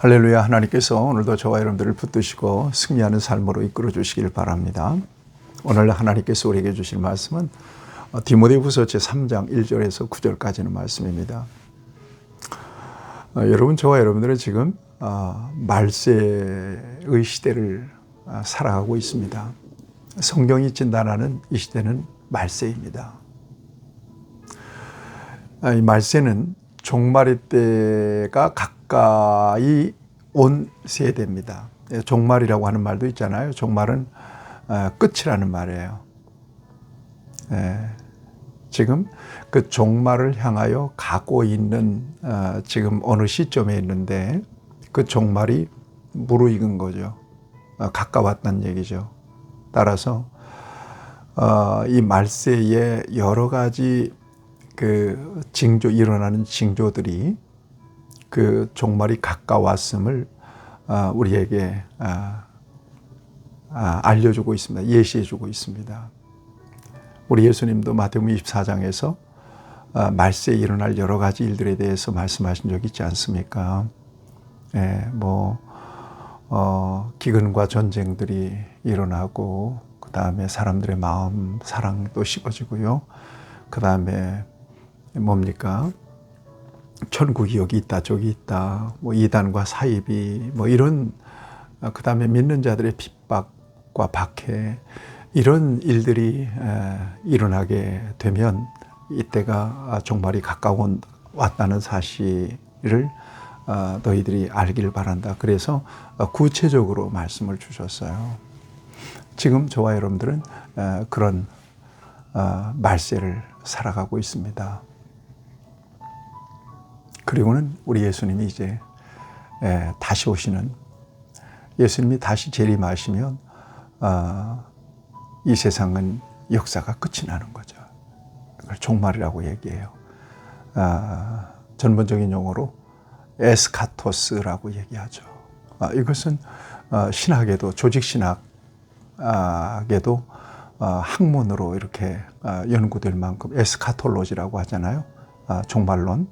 할렐루야 하나님께서 오늘도 저와 여러분들을 붙드시고 승리하는 삶으로 이끌어 주시길 바랍니다. 오늘 하나님께서 우리에게 주실 말씀은 디모데후서 제3장 1절에서 9절까지는 말씀입니다. 어, 여러분 저와 여러분들은 지금 어, 말세의 시대를 어, 살아가고 있습니다. 성경이 진단하는 이 시대는 말세입니다. 아, 이 말세는 종말의 때가 가까이 온 세대입니다. 예, 종말이라고 하는 말도 있잖아요. 종말은 끝이라는 말이에요. 예, 지금 그 종말을 향하여 가고 있는 지금 어느 시점에 있는데 그 종말이 무르익은 거죠. 어, 가까웠다는 얘기죠. 따라서 어, 이 말세에 여러 가지 그 징조 일어나는 징조들이 그 종말이 가까웠음을 어, 우리에게 알려주고 있습니다. 예시해주고 있습니다. 우리 예수님도 마태복음 24장에서 말세에 일어날 여러 가지 일들에 대해서 말씀하신 적이 있지 않습니까? 예, 뭐 어, 기근과 전쟁들이 일어나고 그 다음에 사람들의 마음 사랑도 식어지고요. 그 다음에 뭡니까? 천국이 여기 있다 저기 있다 뭐 이단과 사입이 뭐 이런 어, 그 다음에 믿는 자들의 핍박과 박해 이런 일들이 일어나게 되면 이때가 종말이 가까운 왔다는 사실을 어, 너희들이 알기를 바란다. 그래서 어, 구체적으로 말씀을 주셨어요. 지금 저와 여러분들은 어, 그런 말세를 살아가고 있습니다. 그리고는 우리 예수님이 이제 다시 오시는 예수님이 다시 재림하시면 이 세상은 역사가 끝이 나는 거죠. 그걸 종말이라고 얘기해요. 전문적인 용어로 에스카토스라고 얘기하죠. 아, 이것은 어, 신학에도 조직 신학에도 어, 학문으로 이렇게 어, 연구될 만큼 에스카톨로지라고 하잖아요. 종말론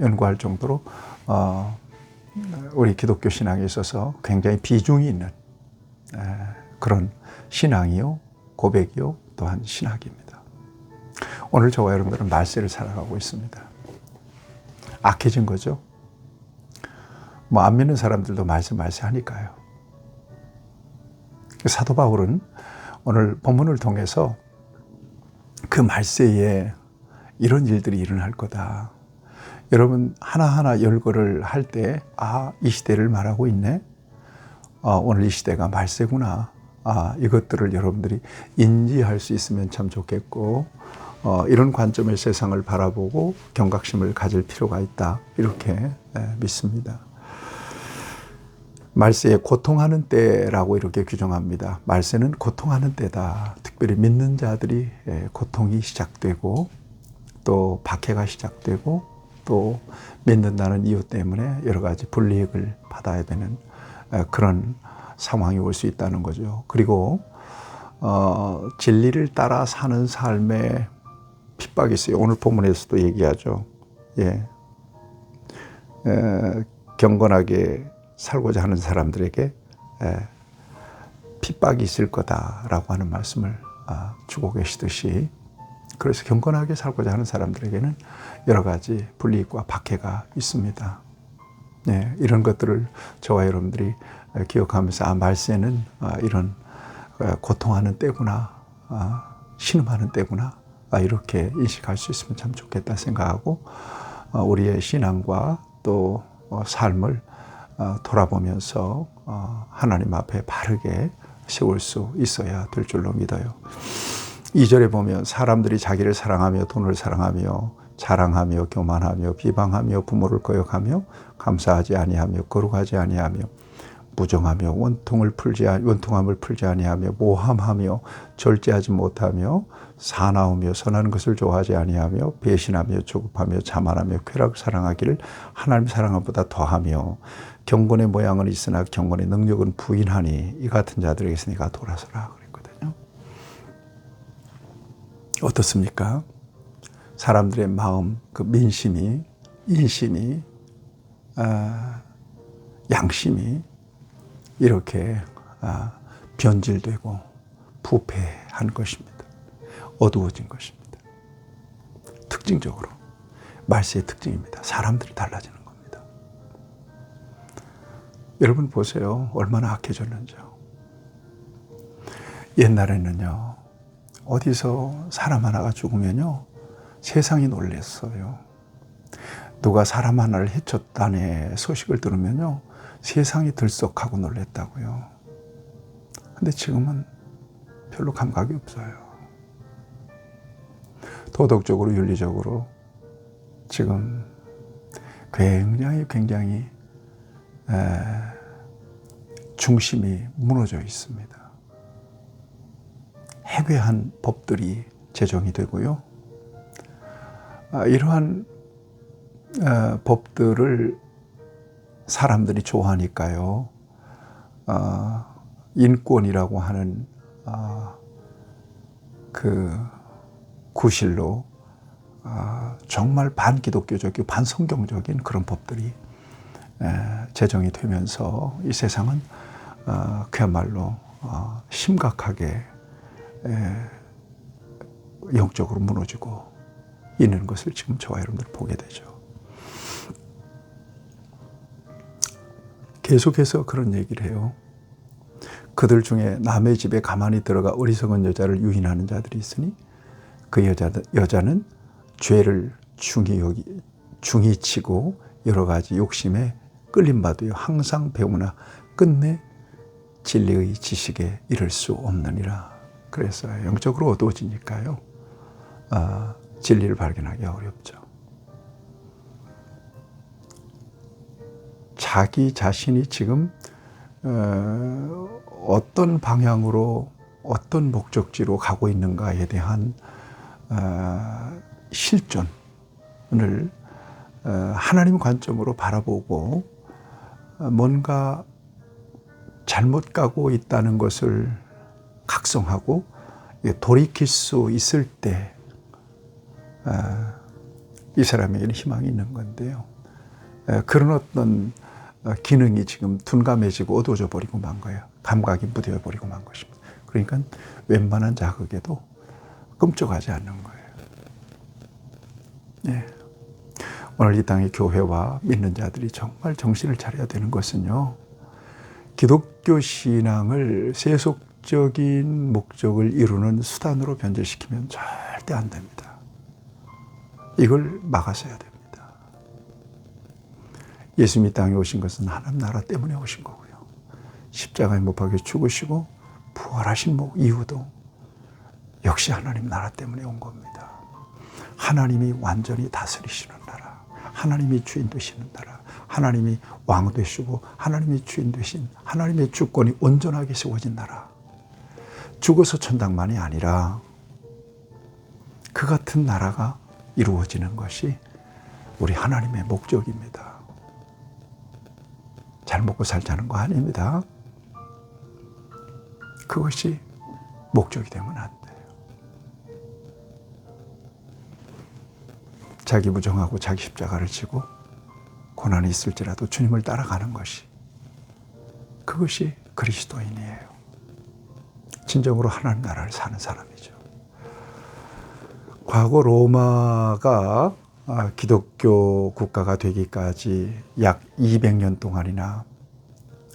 연구할 정도로 우리 기독교 신앙에 있어서 굉장히 비중이 있는 그런 신앙이요, 고백이요, 또한 신학입니다. 오늘 저와 여러분들은 말세를 살아가고 있습니다. 악해진 거죠. 뭐 안 믿는 사람들도 말씀 말씀 하니까요. 사도 바울은 오늘 본문을 통해서 그 말세에 이런 일들이 일어날 거다. 여러분 하나하나 열거를 할 때, 아, 이 시대를 말하고 있네? 아, 오늘 이 시대가 말세구나. 아, 이것들을 여러분들이 인지할 수 있으면 참 좋겠고, 어, 이런 관점의 세상을 바라보고 경각심을 가질 필요가 있다. 이렇게 예, 믿습니다. 말세에 고통하는 때라고 이렇게 규정합니다. 말세는 고통하는 때다. 특별히 믿는 자들이 예, 고통이 시작되고 또 박해가 시작되고 또 믿는다는 이유 때문에 여러 가지 불이익을 받아야 되는 예, 그런 상황이 올 수 있다는 거죠. 그리고 어, 진리를 따라 사는 삶에 핍박이 있어요. 오늘 본문에서도 얘기하죠. 예. 에, 경건하게 살고자 하는 사람들에게 에, 핍박이 있을 거다라고 하는 말씀을 아, 주고 계시듯이 그래서 경건하게 살고자 하는 사람들에게는 여러 가지 불이익과 박해가 있습니다. 네, 이런 것들을 저와 여러분들이 기억하면서 아 말세는 아, 이런 어, 고통하는 때구나, 아, 신음하는 때구나 아, 이렇게 인식할 수 있으면 참 좋겠다 생각하고 어, 우리의 신앙과 또 어, 삶을 어, 돌아보면서 하나님 앞에 바르게 세울 수 있어야 될 줄로 믿어요. 2절에 보면 사람들이 자기를 사랑하며 돈을 사랑하며 자랑하며 교만하며 비방하며 부모를 거역하며 감사하지 아니하며 거룩하지 아니하며 무정하며 원통을 풀지 원통함을 풀지 아니하며 모함하며 절제하지 못하며 사나우며 선한 것을 좋아하지 아니하며 배신하며 조급하며 자만하며 쾌락을 사랑하기를 하나님 사랑함보다 더하며 경건의 모양은 있으나 경건의 능력은 부인하니 이 같은 자들에게서 네가 돌아서라 어떻습니까? 사람들의 마음, 그 민심이, 인심이 아, 양심이 이렇게 아, 변질되고 부패한 것입니다. 어두워진 것입니다. 특징적으로 말세의 특징입니다. 사람들이 달라지는 겁니다. 여러분 보세요. 얼마나 악해졌는지요. 옛날에는요. 어디서 사람 하나가 죽으면요. 세상이 놀랬어요. 누가 사람 하나를 해쳤다는 소식을 들으면요. 세상이 들썩하고 놀랬다고요. 근데 지금은 별로 감각이 없어요. 도덕적으로, 윤리적으로 지금 굉장히, 굉장히 에, 중심이 무너져 있습니다. 해괴한 법들이 제정이 되고요. 아, 이러한 어, 법들을 사람들이 좋아하니까요. 어, 인권이라고 하는 어, 그 구실로 어, 정말 반기독교적이고 반성경적인 그런 법들이 에, 제정이 되면서 이 세상은 어, 그야말로 어, 심각하게 에, 영적으로 무너지고 있는 것을 지금 저와 여러분들 보게 되죠. 계속해서 그런 얘기를 해요. 그들 중에 남의 집에 가만히 들어가 어리석은 여자를 유인하는 자들이 있으니 그 여자, 여자는 죄를 중히 여기, 중히 치고 여러 가지 욕심에 끌림받으여 항상 배우나 끝내 진리의 지식에 이를 수 없느니라. 그래서 영적으로 어두워지니까요. 아, 진리를 발견하기 어렵죠. 자기 자신이 지금 어, 어떤 방향으로 어떤 목적지로 가고 있는가에 대한 어, 실존을 어, 하나님 관점으로 바라보고 뭔가 잘못 가고 있다는 것을 각성하고 돌이킬 수 있을 때 이 사람에게는 희망이 있는 건데요. 그런 어떤 어, 기능이 지금 둔감해지고 어두워져 버리고 만 거예요. 감각이 무뎌 버리고 만 것입니다. 그러니까 웬만한 자극에도 끔찍하지 않는 거예요. 네. 오늘 이 땅의 교회와 믿는 자들이 정말 정신을 차려야 되는 것은요. 기독교 신앙을 세속 적인 목적을 이루는 수단으로 변질시키면 절대 안 됩니다. 이걸 막아서야 됩니다. 예수님이 땅에 오신 것은 하나님 나라 때문에 오신 거고요. 십자가에 못 박혀 죽으시고 부활하신 뭐 이유도 역시 하나님 나라 때문에 온 겁니다. 하나님이 완전히 다스리시는 나라, 하나님이 주인 되시는 나라, 하나님이 왕 되시고 하나님이 주인 되신 하나님의 주권이 온전하게 세워진 나라. 죽어서 천당만이 아니라 그 같은 나라가 이루어지는 것이 우리 하나님의 목적입니다. 잘 먹고 살자는 거 아닙니다. 그것이 목적이 되면 안 돼요. 자기 부정하고 자기 십자가를 지고 고난이 있을지라도 주님을 따라가는 것이 그것이 그리스도인이에요. 진정으로 하나님 나라를 사는 사람이죠. 과거 로마가 아, 기독교 국가가 되기까지 약 200년 동안이나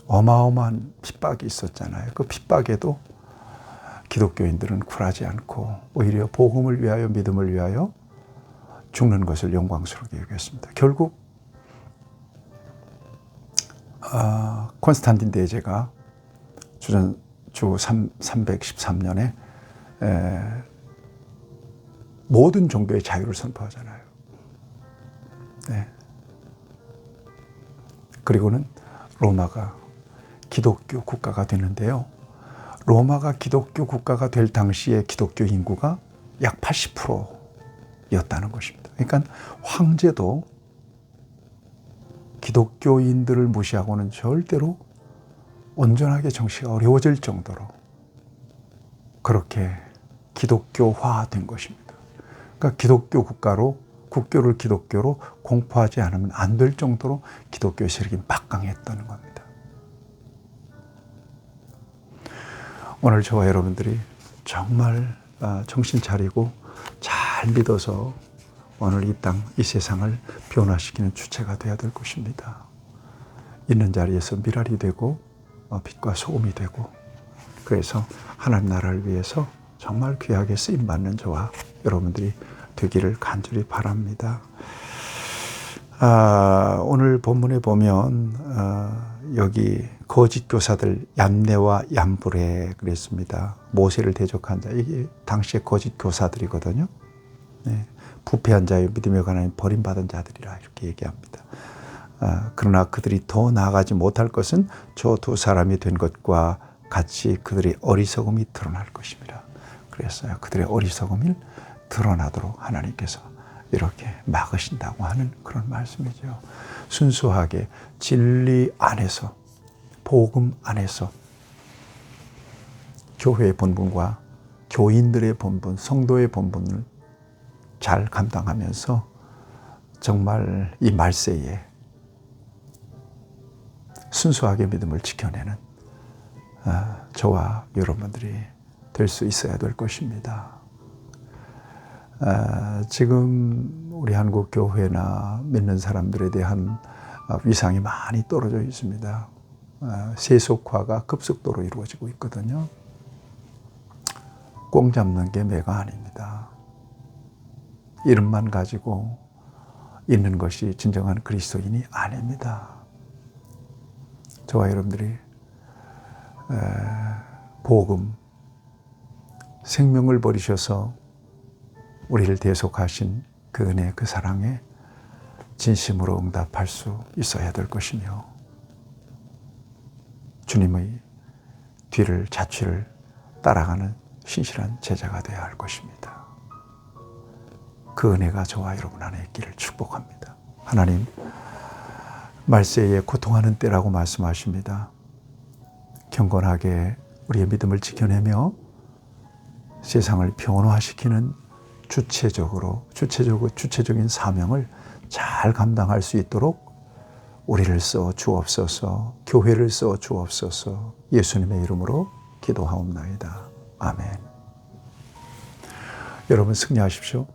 어마어마한 핍박이 있었잖아요. 그 핍박에도 기독교인들은 굴하지 않고 오히려 복음을 위하여 믿음을 위하여 죽는 것을 영광스럽게 여겼습니다. 결국 아, 콘스탄틴 대제가 주전 주 3, 313년에 에, 모든 종교의 자유를 선포하잖아요. 네. 그리고는 로마가 기독교 국가가 되는데요. 로마가 기독교 국가가 될 당시에 기독교 인구가 약 80%였다는 것입니다. 그러니까 황제도 기독교인들을 무시하고는 절대로 온전하게 정치가 어려워질 정도로 그렇게 기독교화 된 것입니다. 그러니까 기독교 국가로 국교를 기독교로 공포하지 않으면 안 될 정도로 기독교 세력이 막강했다는 겁니다. 오늘 저와 여러분들이 정말 아, 정신 차리고 잘 믿어서 오늘 이 땅, 이 세상을 변화시키는 주체가 되어야 될 것입니다. 있는 자리에서 미랄이 되고 어, 빛과 소금이 되고 그래서 하나님 나라를 위해서 정말 귀하게 쓰임 받는 저와 여러분들이 되기를 간절히 바랍니다. 아, 오늘 본문에 보면 어, 여기 거짓 교사들 얌네와 얌불에 그랬습니다. 모세를 대적한 자 이게 당시의 거짓 교사들이거든요. 네, 부패한 자의 믿음에 관한 버림받은 자들이라 이렇게 얘기합니다. 아, 그러나 그들이 더 나아가지 못할 것은 저 두 사람이 된 것과 같이 그들의 어리석음이 드러날 것입니다. 그랬어요. 그들의 어리석음이 드러나도록 하나님께서 이렇게 막으신다고 하는 그런 말씀이죠. 순수하게 진리 안에서 복음 안에서 교회의 본분과 교인들의 본분, 성도의 본분을 잘 감당하면서 정말 이 말세에 순수하게 믿음을 지켜내는 아, 저와 여러분들이 될 수 있어야 될 것입니다. 아, 지금 우리 한국 교회나 믿는 사람들에 대한 아, 위상이 많이 떨어져 있습니다. 세속화가 급속도로 이루어지고 있거든요. 꽁 잡는 게 매가 아닙니다. 이름만 가지고 있는 것이 진정한 그리스도인이 아닙니다. 저와 여러분들이 복음, 생명을 버리셔서 우리를 대속하신 그 은혜, 그 사랑에 진심으로 응답할 수 있어야 될 것이며 주님의 뒤를 자취를 따라가는 신실한 제자가 되어야 할 것입니다. 그 은혜가 저와 여러분 안에 있기를 축복합니다. 하나님, 말세에 고통하는 때라고 말씀하십니다. 경건하게 우리의 믿음을 지켜내며 세상을 변화시키는 주체적으로 주체적으로 주체적인 사명을 잘 감당할 수 있도록 우리를 써 주옵소서, 교회를 써 주옵소서. 예수님의 이름으로 기도하옵나이다. 아멘. 여러분 승리하십시오.